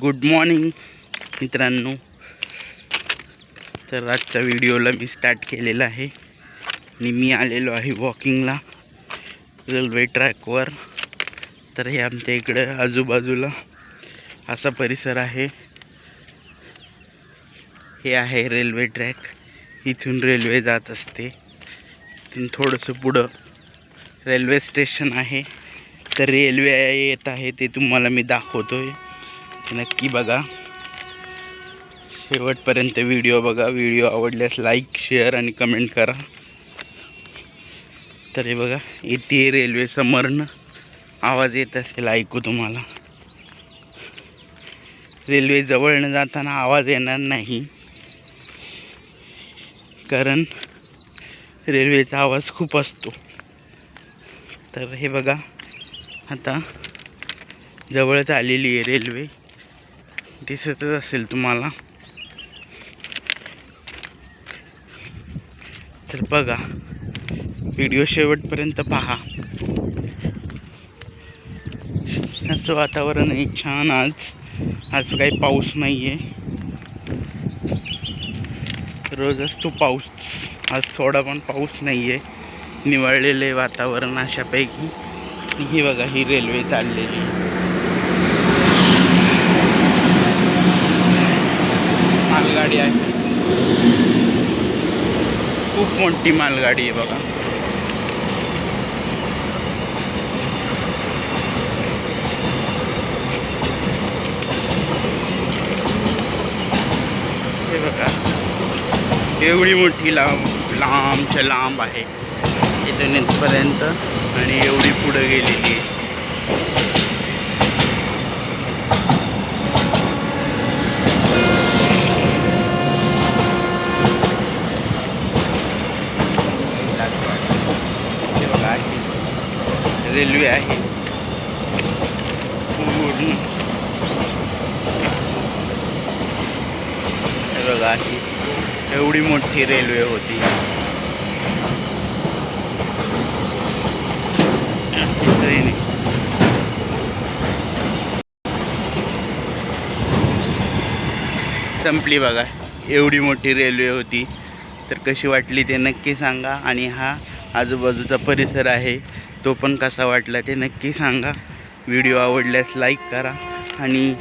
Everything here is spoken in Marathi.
गुड मॉर्निंग मित्रांनो. तर आजच्या व्हिडिओला मी स्टार्ट केलेला आहे. आणि मी आलेलो आहे वॉकिंगला रेल्वे ट्रॅकवर तर हे आमच्या इकडं आजूबाजूला असा परिसर आहे. हे आहे रेल्वे ट्रॅक इथून रेल्वे जात असते. इथून थोडंसं पुढं रेल्वे स्टेशन आहे. तर रेल्वे येत आहे ते तुम्हाला मी दाखवतो आहे नक्की बघा. शेवटपर्यंत व्हिडिओ बघा. व्हिडिओ आवडल्यास लाईक शेअर आणि कमेंट करा. तर हे बघा इथे रेल्वे समोरनं. आवाज येत असेल ऐकू तुम्हाला. रेल्वे जवळनं जाताना आवाज येणार नाही. कारण रेल्वेचा आवाज खूप असतो. तर हे बघा आता जवळच आलेली आहे रेल्वे दिसतच असेल तुम्हाला. तर बघा. व्हिडिओ शेवटपर्यंत पहा. असं वातावरण आहे छान आज. आज काही पाऊस नाही आहे रोज असतो पाऊस आज थोडा पण पाऊस नाही आहे निवळलेलं आहे वातावरण अशापैकी. ही बघा ही रेल्वे चाललेली आहे. मालगाडी आहे. खूप मोठी मालगाडी आहे बघा. हे बघा. एवढी मोठी लांब लांबच्या लांब आहे. इथून इथपर्यंत आणि एवढी पुढं गेलेली आहे हे बघा आहे रेल्वे आहे. बघा ही एवढी मोठी रेल्वे होती. ट्रेन. संपली बघा एवढी मोठी रेल्वे होती. तर कशी वाटली ते नक्की सांगा. आणि हा आजूबाजूचा परिसर आहे. तो पण कसा वाटला ते नक्की सांगा. व्हिडिओ आवडल्यास लाईक करा आणि